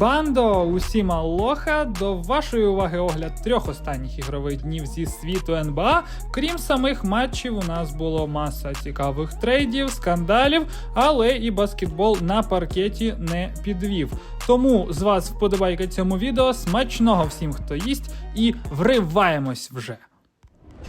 Бандо, усім алоха, до вашої уваги огляд трьох останніх ігрових днів зі світу НБА. Крім самих матчів, у нас було маса цікавих трейдів, скандалів, але і баскетбол на паркеті не підвів. Тому з вас вподобайка цьому відео. Смачного всім, хто їсть, і вриваємось вже.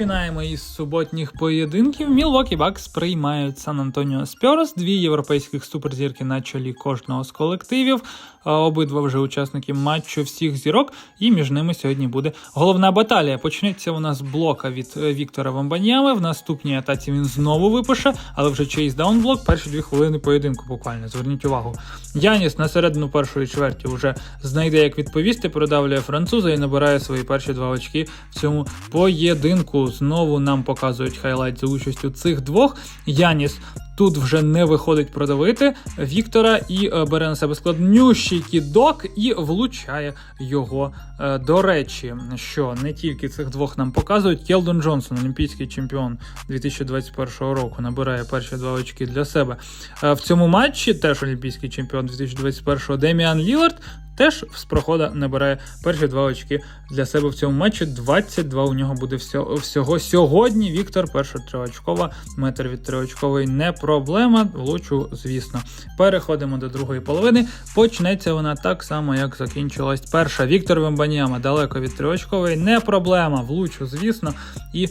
Починаємо із суботніх поєдинків. Мілвокі Бакс приймають Сан Антоніо Спьорс, дві європейських суперзірки на чолі кожного з колективів. Обидва вже учасники матчу всіх зірок, і між ними сьогодні буде головна баталія. Почнеться вона з блока від е, Віктора Вамбанями. В наступній атаці він знову випише, але вже чейз даунблок. Перші дві хвилини поєдинку буквально. Зверніть увагу. Яніс на середину першої чверті вже знайде, як відповісти, продавлює француза і набирає свої перші два очки в цьому поєдинку. Знову нам показують хайлайт за участю цих двох. Яніс тут вже не виходить продавити Віктора і е, бере на себе складнющий кідок і влучає його. Е, До речі, що не тільки цих двох нам показують, Келдон Джонсон, олімпійський чемпіон 2021 року, набирає перші два очки для себе. Е, В цьому матчі теж олімпійський чемпіон 2021 Деміан Лілард теж з прохода набирає перші два очки для себе в цьому матчі. 22 у нього буде всього, сьогодні. Віктор, перша триочкова, метр від триочкової не проблема. Влучу, звісно. Переходимо до другої половини. Почнеться вона так само, як закінчилась перша. Віктор Вембаніама далеко від триочкової, не проблема. Влучу, звісно, і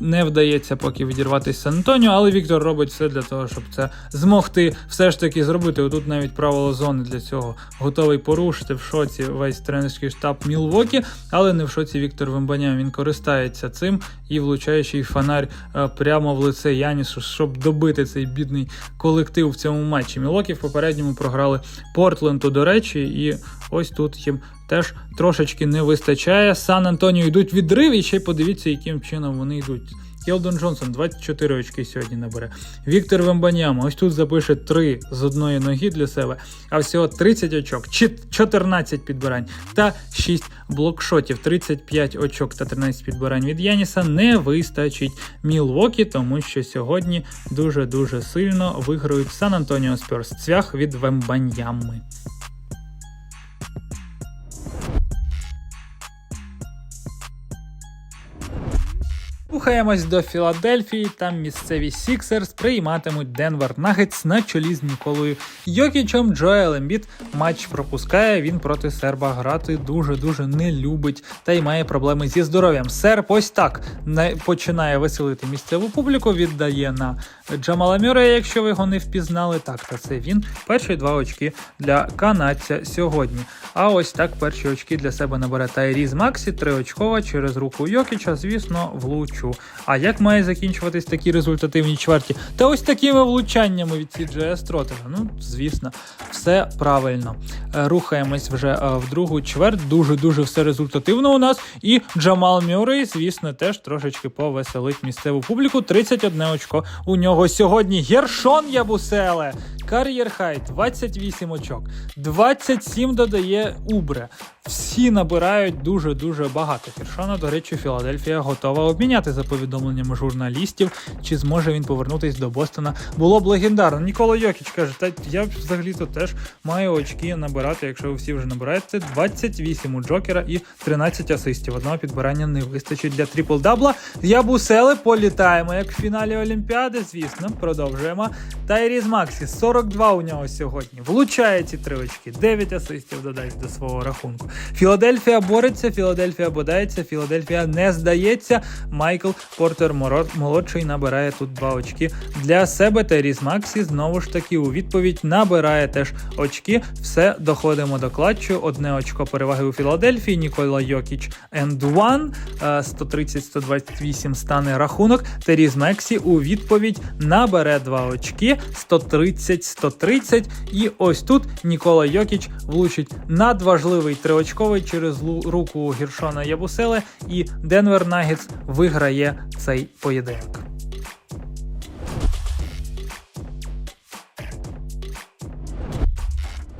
не вдається поки відірватися Сан Антоніо, але Віктор робить все для того, щоб це змогти все ж таки зробити. Отут навіть правило зони для цього готовий порушити в шоці весь тренерський штаб Мілвокі, але не в шоці Віктор Вембаням. Він користається цим і влучаючий фонарь е, прямо в лице Янісу, щоб добити цей бідний колектив в цьому матчі. Мілокі в попередньому програли Портленду, до речі, і ось тут їм теж трошечки не вистачає. Сан Антоніо йдуть відрив, і ще й подивіться, яким чином вони йдуть. Келдон Джонсон 24 очки сьогодні набере. Віктор Вембаняма ось тут запише 3 з одної ноги для себе, а всього 30 очок, чи- 14 підбирань та 6 блокшотів. 35 очок та 13 підбирань від Яніса не вистачить Мілвокі, тому що сьогодні дуже-дуже сильно виграють Сан Антоніо Спьорс. Цвях від Вембаньями. Рухаємось до Філадельфії. Там місцеві Сіксерс прийматимуть Денвер Нагетс на чолі з Ніколою Йокічем. Джоел Ембіт матч пропускає. Він проти серба грати дуже дуже не любить та й має проблеми зі здоров'ям. Серб ось так не починає веселити місцеву публіку. Віддає на Джамала Мюрея, якщо ви його не впізнали. Так, та це він. Перші два очки для канадця сьогодні. А ось так перші очки для себе набере Тайріз Максі, триочкова через руку Йокіча, звісно, влучу. А як має закінчуватись такі результативні чверті? Та ось такими влучаннями від CGS Стротера. Ну, звісно, все правильно. Е, Рухаємось вже е, в другу чверть. Дуже-дуже все результативно у нас. І Джамал Мюррей, звісно, теж трошечки повеселить місцеву публіку. 31 очко у нього сьогодні. Гершон Ябуселе. Кар'єр Хай 28 очок. 27 додає Убре. Всі набирають дуже-дуже багато. Хершона, до речі, Філадельфія готова обміняти за повідомленнями журналістів, чи зможе він повернутись до Бостона. Було б легендарно. Нікола Йокіч каже, та я взагалі-то теж маю очки набирати, якщо ви всі вже набираєте. 28 у Джокера і 13 асистів. Одного підбирання не вистачить для трипл-дабла. Ябусели політаємо, як в фіналі Олімпіади, звісно, продовжуємо. Тайріз Максі 42 у нього сьогодні. Влучає ці три очки, 9 асистів додасть до свого рахунку. Філадельфія бореться, Філадельфія бодається, Філадельфія не здається. Майкл Портер молодший набирає тут 2 очки для себе. Тайріз Максі знову ж таки у відповідь набирає теж очки. Все доходимо до клатчу. Одне очко переваги у Філадельфії. Нікола Йокіч and one. Е, 130-128 стане рахунок. Теріз Мексі у відповідь набере 2 очки. 130-130. І ось тут Нікола Йокіч влучить надважливий триочковий через руку Гіршона Ябуселе. І Денвер Нагетс виграє цей поєдинок.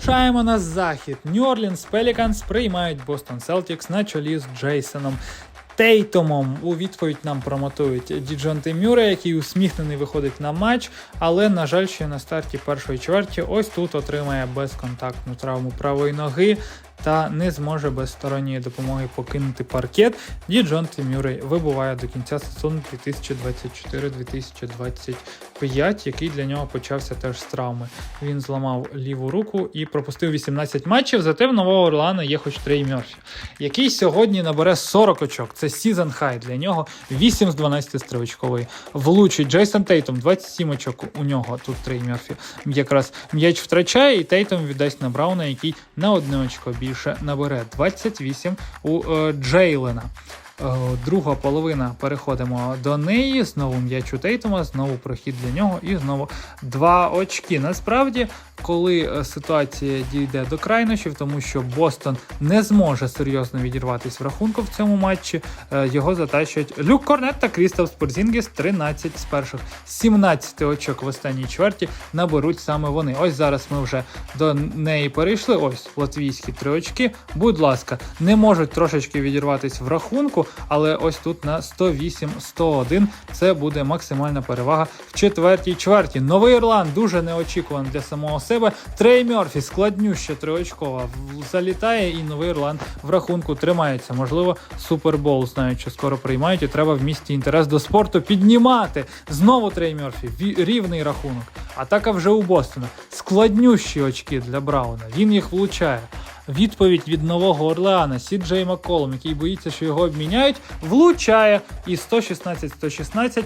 Шаємо на захід. Нью-Орлінс Пеліканс приймають Бостон Селтікс на чолі з Джейсоном Тейтомом. У відповідь нам промотують Діджонте Мюре, який усміхнений виходить на матч, але, на жаль, ще на старті першої чверті ось тут отримає безконтактну травму правої ноги та не зможе без сторонньої допомоги покинути паркет. Діджонте Мюррей вибуває до кінця сезону 2024-2025, який для нього почався теж з травми. Він зламав ліву руку і пропустив 18 матчів. Зате в Нового Орлеана є хоч Трей Мерфі, який сьогодні набере 40 очок. Це season хай для нього 8 з 12 стривочковий. Влучить Джейсон Тейтом 27 очок у нього. Тут Трей Мерфі якраз м'яч втрачає, і Тейтом віддасть на Брауна, який на одне очко більше набере 28 у е, Джейлена. Е, Друга половина переходимо до неї. Знову м'яч у Тейтума, знову прохід для нього і знову два очки. Насправді, коли е, ситуація дійде до крайнощів, тому що Бостон не зможе серйозно відірватися в рахунку в цьому матчі, е, його затащують Люк Корнет та Крістал Спорзінгіс 13 з перших 17 очок в останній чверті наберуть саме вони. Ось зараз ми вже до неї перейшли. Ось латвійські три очки. Будь ласка, не можуть трошечки відірватися в рахунку, але ось тут на 108-101 це буде максимальна перевага в четвертій чверті. Новий Ірланд дуже неочікувано для самого себе. Трей Мерфі складнюща триочкова залітає, і новий Ірланд в рахунку тримається. Можливо, супербол знають, що скоро приймають, і треба в місті інтерес до спорту піднімати. Знову Трей Мерфі, рівний рахунок. Атака вже у Бостона. Складнющі очки для Брауна. Він їх влучає. Відповідь від Нового Орлеана Сі Джей Макколом, який боїться, що його обміняють, влучає. І 116-116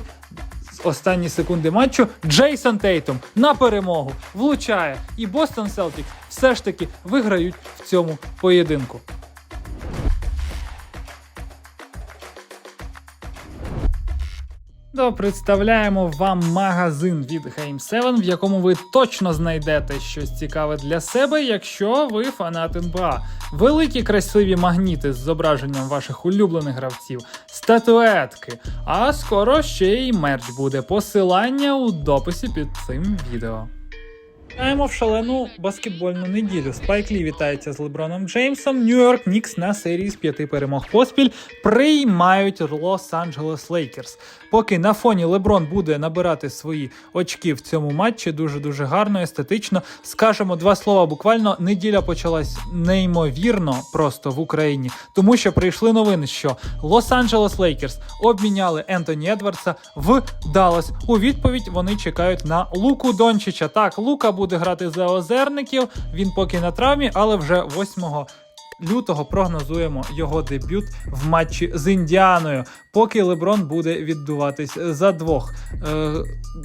останні секунди матчу Джейсон Тейтом на перемогу влучає. І Бостон Селтік все ж таки виграють в цьому поєдинку. То представляємо вам магазин від Game 7, в якому ви точно знайдете щось цікаве для себе, якщо ви фанат НБА. Великі красиві магніти з зображенням ваших улюблених гравців, статуетки. А скоро ще й мерч буде. Посилання у дописі під цим відео. Граємо в шалену баскетбольну неділю. Спайк Лі вітається з Леброном Джеймсом. Нью-Йорк Нікс на серії з п'яти перемог поспіль приймають Лос-Анджелес Лейкерс. Поки на фоні Леброн буде набирати свої очки в цьому матчі, дуже дуже гарно, естетично. Скажемо два слова. Буквально неділя почалась неймовірно просто в Україні, тому що прийшли новини, що Лос-Анджелес Лейкерс обміняли Ентоні Едвардса в Даллас. У відповідь вони чекають на Луку Дончича. Так, Лука буде грати за озерників. Він поки на травмі, але вже 8 лютого прогнозуємо його дебют в матчі з Індіаною. Поки Леброн буде віддуватись за двох. Е,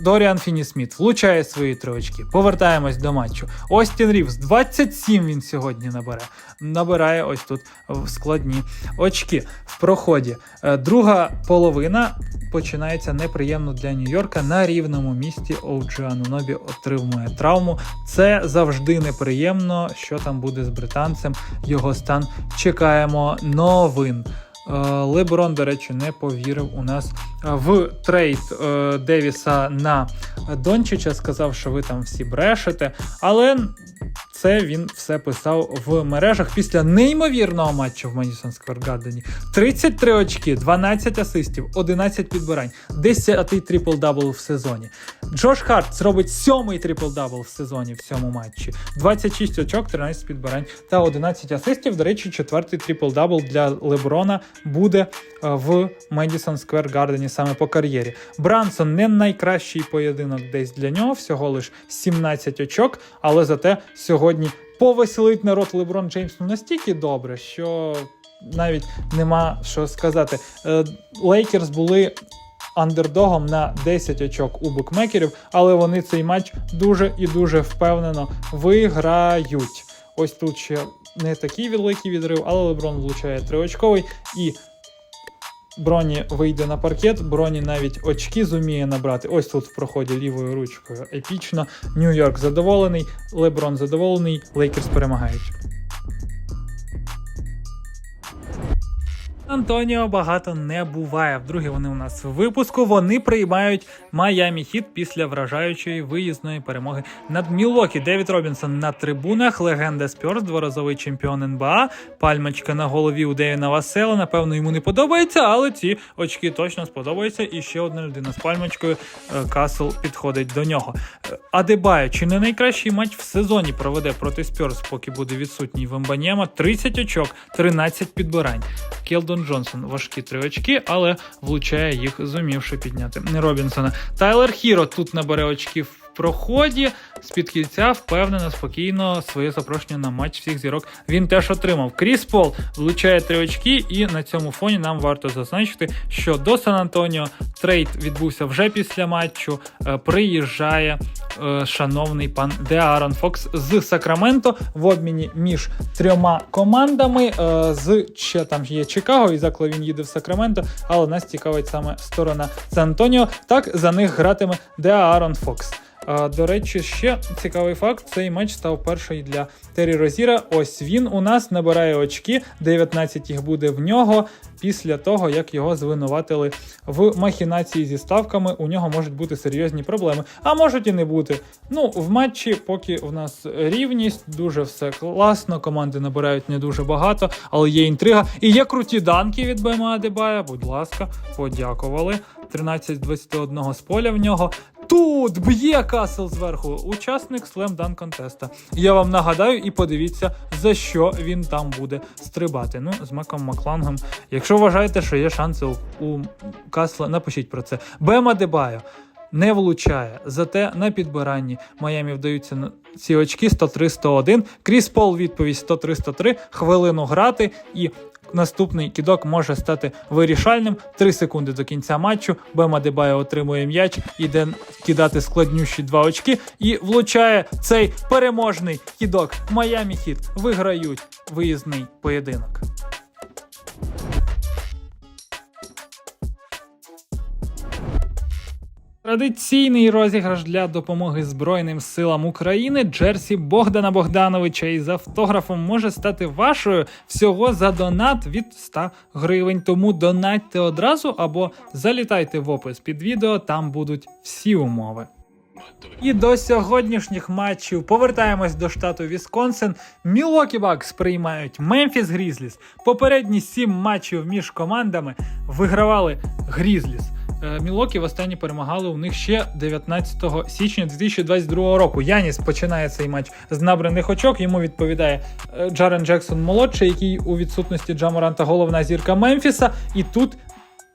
Доріан Фіні-Сміт влучає свої три очки. Повертаємось до матчу. Остін Рівс 27 він сьогодні набере. Набирає ось тут складні очки в проході. Е, Друга половина починається неприємно для Нью-Йорка на рівному місці. Оуджі Анунобі отримує травму. Це завжди неприємно. Що там буде з британцем? Його стан чекаємо новин. Е, Леброн, до речі, не повірив у нас в трейд е, Девіса на Дончича. Сказав, що ви там всі брешете. Але це він все писав в мережах після неймовірного матчу в Madison Square Garden. 33 очки, 12 асистів, 11 підбирань, 10-й трипл-дабл в сезоні. Джош Харт зробить сьомий трипл-дабл в сезоні в цьому матчі. 26 очок, 13 підбирань та 11 асистів. До речі, четвертий трипл-дабл для Леброна буде е, в Madison Square Garden саме по кар'єрі. Брансон не найкращий поєдинок десь для нього, всього лиш 17 очок, але зате сьогодні повеселить народ Леброн Джеймс настільки добре, що навіть нема що сказати. Е, Лейкерс були андердогом на 10 очок у букмекерів, але вони цей матч дуже і дуже впевнено виграють. Ось тут ще не такий великий відрив, але Леброн влучає триочковий і. Броні вийде на паркет, Броні навіть очки зуміє набрати. Ось тут в проході лівою ручкою епічно. Нью-Йорк задоволений, Леброн задоволений, Лейкерс перемагають. Антоніо багато не буває. Вдруге вони у нас в випуску. Вони приймають Майамі Хіт після вражаючої виїзної перемоги над Мілокі. Девід Робінсон на трибунах, легенда Спьорс, дворазовий чемпіон НБА. Пальмочка на голові у Девіна Васела. Напевно, йому не подобається, але ці очки точно сподобаються. І ще одна людина з пальмочкою е, Касл підходить до нього. Е, Адебайо, чи не найкращий матч в сезоні проведе проти Спьорс, поки буде відсутній в Ембанєма? 30 очок, 13 підбирань. Келдон Джонсон важкі три очки, але влучає їх, зумівши підняти Робінсона. Тайлер Хіро тут набере очків. Проході. З-під кільця впевнено, спокійно своє запрошення на матч всіх зірок він теж отримав. Кріс Пол влучає три очки, і на цьому фоні нам варто зазначити, що до Сан Антоніо трейд відбувся вже після матчу. Е, Приїжджає е, шановний пан Де Аарон Фокс з Сакраменто в обміні між трьома командами. Е, З ще там є Чикаго, і закло він їде в Сакраменто, але нас цікавить саме сторона Сан Антоніо. Так за них гратиме Де Аарон Фокс. А, До речі, ще цікавий факт: цей матч став перший для Террі Розіра. Ось він у нас набирає очки, 19 їх буде в нього. Після того, як його звинуватили в махінації зі ставками, у нього можуть бути серйозні проблеми, а можуть і не бути. Ну, в матчі, поки в нас рівність, дуже все класно. Команди набирають не дуже багато, але є інтрига. І є круті данки від БМА Дебая. Будь ласка, подякували. 13 з 21 з поля в нього. Тут б'є Касл зверху, учасник Dunk контеста. Я вам нагадаю і подивіться, за що він там буде стрибати. Ну, з Маком Маклангом. Якщо вважаєте, що є шанси у Касла, напишіть про це. Бема Дебайо не влучає. Зате на підбиранні Майамі вдаються на ці очки 103-101. Кріс Пол відповідь 103-103. Хвилину грати і. Наступний кідок може стати вирішальним. Три секунди до кінця матчу. Бема Дебая отримує м'яч, іде кидати складнющі два очки і влучає цей переможний кідок. Майами Хіт виграють виїзний поєдинок. Традиційний розіграш для допомоги Збройним силам України Джерсі Богдана Богдановича із автографом може стати вашою всього за донат від 100 гривень. Тому донатьте одразу або залітайте в опис під відео, там будуть всі умови. І до сьогоднішніх матчів повертаємось до штату Вісконсин. Мілокі Бакс приймають Мемфіс Грізліс. Попередні сім матчів між командами вигравали Грізліс. Е, Мілокі востаннє перемагали у них ще 19 січня 2022 року. Яніс починає цей матч з набраних очок. Йому відповідає е, Джарен Джексон молодший, який у відсутності Джаморанта головна зірка Мемфіса. І тут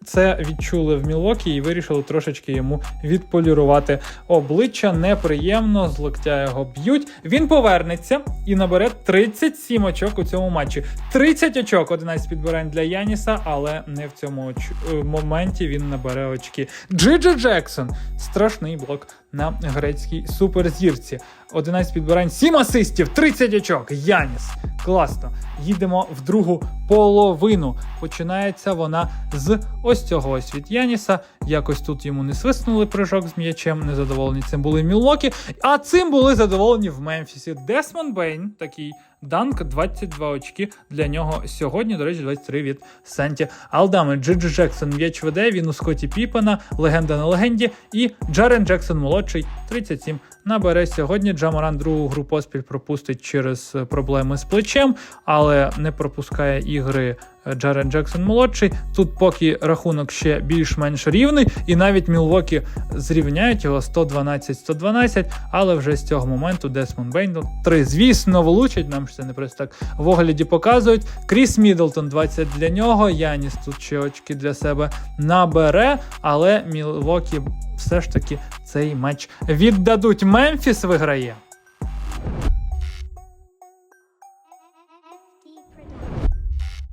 це відчули в Мілокі і вирішили трошечки йому відполірувати обличчя. Неприємно, з локтя його б'ють. Він повернеться і набере 37 очок у цьому матчі. 30 очок, 11 підбирань для Яніса, але не в цьому оч- е, моменті він набере очки. Джиджи Джексон. Страшний блок на грецькій суперзірці. 11 підбирань, 7 асистів, 30 очок. Яніс. Класно. Їдемо в другу половину. Починається вона з ось цього ось від Яніса. Якось тут йому не свиснули прыжок з м'ячем, незадоволені цим були Мілокі. А цим були задоволені в Мемфісі. Десмон Бейн, такий данк, 22 очки для нього сьогодні. До речі, 23 від Санті Алдами. Джиджи Джексон м'яч веде, він у Скотті Піпана, легенда на легенді. І Джарен Джексон молодший, 37 набере сьогодні. Джамаран другу гру поспіль пропустить через е, проблеми з плечем, але не пропускає ігри Джарен Джексон молодший. Тут поки рахунок ще більш-менш рівний, і навіть Мілвокі зрівняють його 112-112, але вже з цього моменту Десмон Бейн ну, три, звісно, влучать. Нам ж це не просто так в огляді показують. Кріс Мідлтон 20 для нього. Яніс тут ще очки для себе набере, але Мілвокі все ж таки цей матч віддадуть. Мемфіс виграє.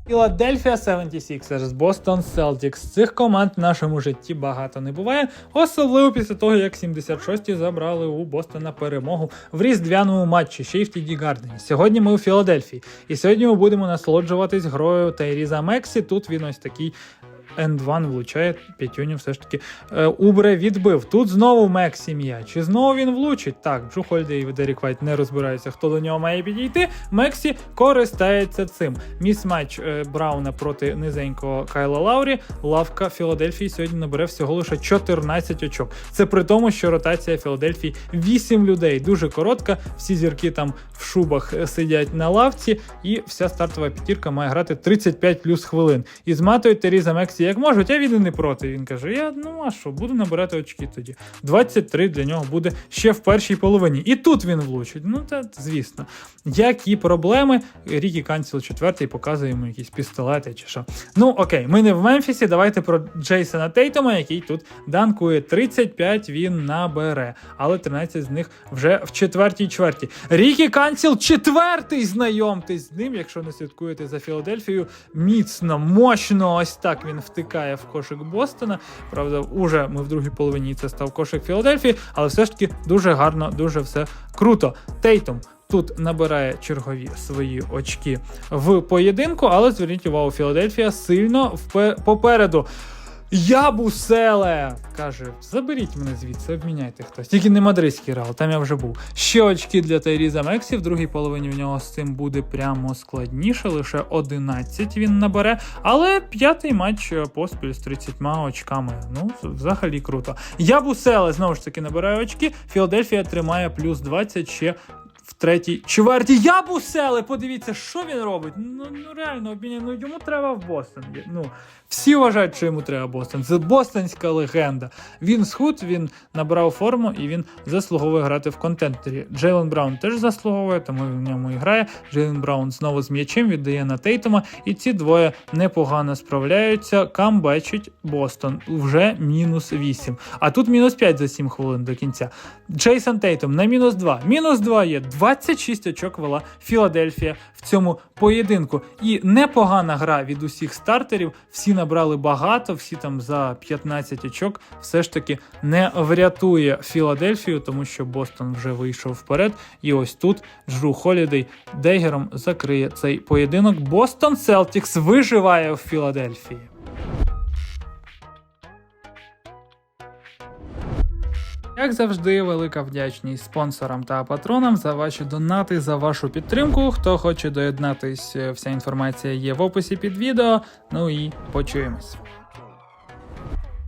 Філадельфія 76ers, Бостон Celtics. Цих команд в нашому житті багато не буває, особливо після того, як 76-ті забрали у Бостона перемогу в різдвяному матчі ще й в Тіді Гардені. Сьогодні ми у Філадельфії, і сьогодні ми будемо насолоджуватись грою Тайріза Мексі. Тут він ось такий N2 влучає п'ятюню все ж таки. Е, Убре відбив. Тут знову Мек сім'я. Чи знову він влучить? Так, Джу Хольдей і Дерік Вайт не розбираються, хто до нього має підійти. Мексі користається цим. Міс-матч е, Брауна проти низенького Кайла Лаурі. Лавка Філадельфії сьогодні набере всього лише 14 очок. Це при тому, що ротація Філадельфії 8 людей. Дуже коротка. Всі зірки там в шубах е, сидять на лавці, і вся стартова п'ятірка має грати 35 плюс хвилин. І зматують Теріза Мексі як можуть, а він і не проти. Він каже: Я ну а що, буду набирати очки тоді. 23 для нього буде ще в першій половині. І тут він влучить. Ну та звісно. Які проблеми? Рікі Канцел четвертий показує йому якісь пістолети чи що. Ну окей, ми не в Мемфісі. Давайте про Джейсона Тейтома, який тут данкує 35 він набере, але 13 з них вже в четвертій чверті. Рікі Канцел четвертий, знайомтесь з ним, якщо не слідкуєте за Філадельфією. Міцно, мощно, ось так він втикає в кошик Бостона. Правда, уже ми в другій половині це став кошик Філадельфії, але все ж таки дуже гарно, дуже все круто. Тейтом. Тут набирає чергові свої очки в поєдинку, але зверніть увагу, Філадельфія сильно попереду. Ябуселе! каже: заберіть мене звідси, обміняйте хтось. Тільки не мадридський реал, там я вже був. Ще очки для Тайріза Мексі. В другій половині в нього з цим буде прямо складніше. Лише 11 він набере. Але п'ятий матч е, поспіль з 30 очками. Ну, взагалі круто. Ябуселе знову ж таки набирає очки. Філадельфія тримає плюс 20 ще третій чверті. Ябуселе, подивіться, що він робить. Ну, ну реально, обміня- ну йому треба в Бостон. Ну, всі вважають, що йому треба Бостон. Це бостонська легенда. Він схуд, він набрав форму і він заслуговує грати в контентері. Джейлен Браун теж заслуговує, тому він в ньому і грає. Джейлен Браун знову з м'ячем віддає на Тейтома, і ці двоє непогано справляються. Камбечить Бостон вже мінус 8. А тут мінус 5 за 7 хвилин до кінця. Джейсон Тейтом на мінус 2. Мінус 2 є 26 очок вела Філадельфія в цьому поєдинку. І непогана гра від усіх стартерів. Всі набрали багато, всі там за 15 очок. Все ж таки не врятує Філадельфію, тому що Бостон вже вийшов вперед. І ось тут Джру Холідей Дейгером закриє цей поєдинок. Бостон Селтікс виживає в Філадельфії. Як завжди, велика вдячність спонсорам та патронам за ваші донати, за вашу підтримку. Хто хоче доєднатись, вся інформація є в описі під відео. Ну і почуємось.